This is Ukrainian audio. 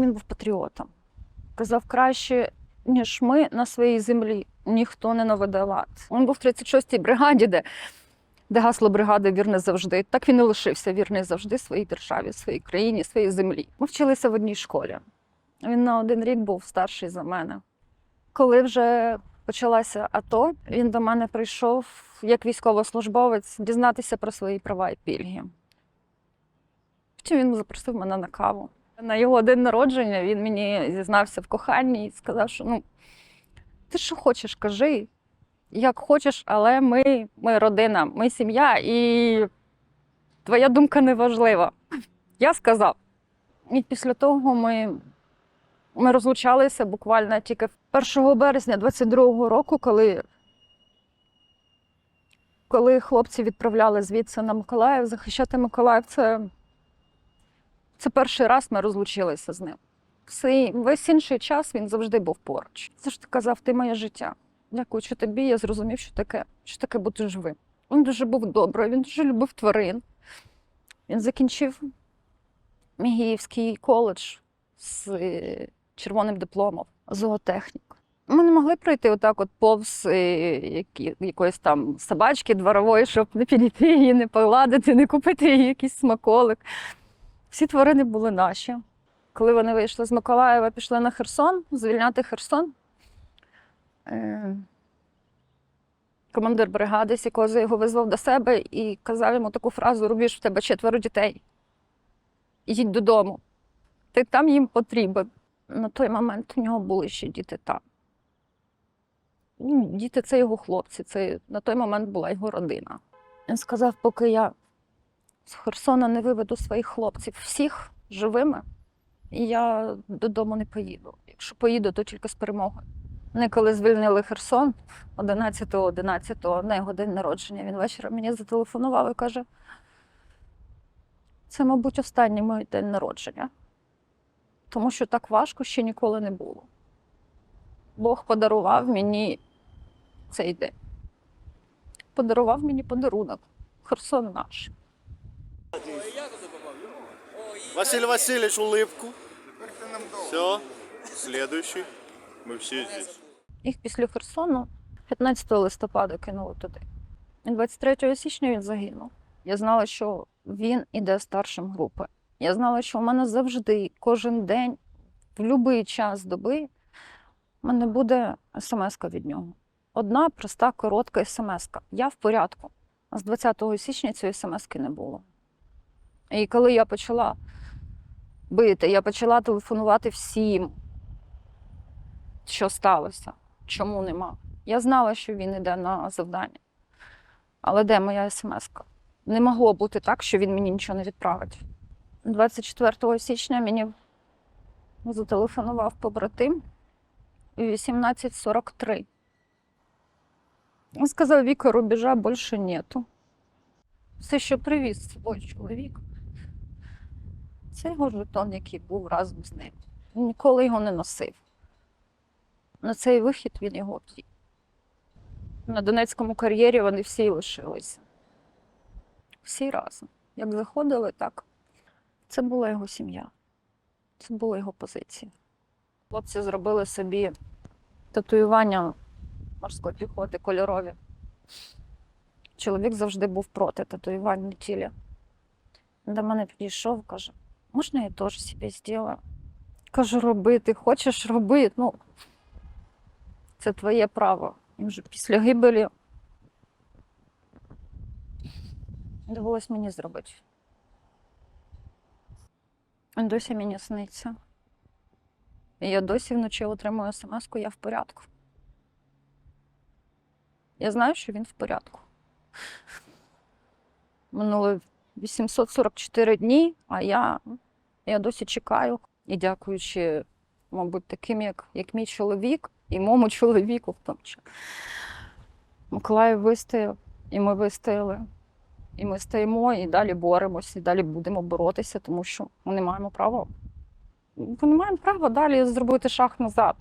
Він був патріотом. Казав краще, ніж ми на своїй землі. Ніхто не наведе лад. Він був в 36-й бригаді, де, де гасло бригади вірне завжди. Так він і лишився вірний завжди своїй державі, своїй країні, своїй землі. Ми вчилися в одній школі. Він на один рік був старший за мене. Коли вже почалася АТО, він до мене прийшов як військовослужбовець дізнатися про свої права і пільги. Потім він запросив мене на каву. На його день народження він мені зізнався в коханні і сказав, що ну, ти що хочеш, кажи, як хочеш, але ми, ми родина, ми сім'я, і твоя думка не важлива. Я сказав. І після того ми, ми розлучалися буквально тільки 1 березня 22-го року, коли, коли хлопці відправляли звідси на Миколаїв захищати Миколаїв. Це, це перший раз ми розлучилися з ним. Всей, весь інший час він завжди був поруч. Завжди казав, ти моє життя. Дякуючи тобі, я зрозумів, що таке, що таке бути живим. Він дуже був добрий, він дуже любив тварин. Він закінчив Мігіївський коледж з е, червоним дипломом, зоотехнік. Ми не могли пройти отак, от повз е, якоїсь там собачки дворової, щоб не підійти її, не погладити, не купити їй якийсь смаколик. Всі тварини були наші. Коли вони вийшли з Миколаєва, пішли на Херсон, звільняти Херсон. Е, Командир бригади Сікози його визвав до себе і казав йому таку фразу: Рубіж, в тебе четверо дітей. Їдь додому. Ти там їм потрібен. На той момент у нього були ще діти там. Ну, Діти це його хлопці, це на той момент була його родина. Він сказав, поки я з Херсона не виведу своїх хлопців всіх живими, і я додому не поїду. Якщо поїду, то тільки з перемогою. Вони коли звільнили Херсон 11-го, 11-го, на його день народження, він ввечері мені зателефонував і каже: це, мабуть, останній мій день народження, тому що так важко ще ніколи не було. Бог подарував мені цей день. Подарував мені подарунок. Херсон наш. Василий Васильевич, улыбку. Все. Следующий. Мы все здесь. Їх після Херсону 15 листопада кинули туди. І 23 січня він загинув. Я знала, що він іде старшим групи. Я знала, що у мене завжди, кожен день, в будь-який час доби, у мене буде смс від нього. Одна проста, коротка смс. Я в порядку. З 20 січня цієї смс не було. І коли я почала бити, я почала телефонувати всім, що сталося, чому нема. Я знала, що він йде на завдання. Але де моя смс? Не могло бути так, що він мені нічого не відправить. 24 січня мені зателефонував побратим у 18.43. Він сказав, Віка, рубежа більше нету. Все, що привіз з собою чоловік, це його жетон, який був разом з ним. Він ніколи його не носив. На цей вихід він його втік. На Донецькому кар'єрі вони всі лишилися. Всі разом. Як заходили, так. Це була його сім'я. Це була його позиція. Хлопці зробили собі татуювання морської піхоти кольорові. Чоловік завжди був проти татуювань на тілі. До мене підійшов, каже, можна я теж собі зроблю? Кажу, роби, ти хочеш робити. Ну, це твоє право. І вже після гибелі довелось мені зробити. Він досі мені сниться. І я досі вночі отримую смс-ку, я в порядку. Я знаю, що він в порядку. Минуло 844 дні, а я, я досі чекаю. І дякуючи, мабуть, таким, як, як мій чоловік, і моєму чоловіку в тому числі. Миколаїв вистояв, і ми вистояли. І ми стоїмо, і далі боремося, і далі будемо боротися, тому що ми не маємо права. Ми не маємо права далі зробити шаг назад.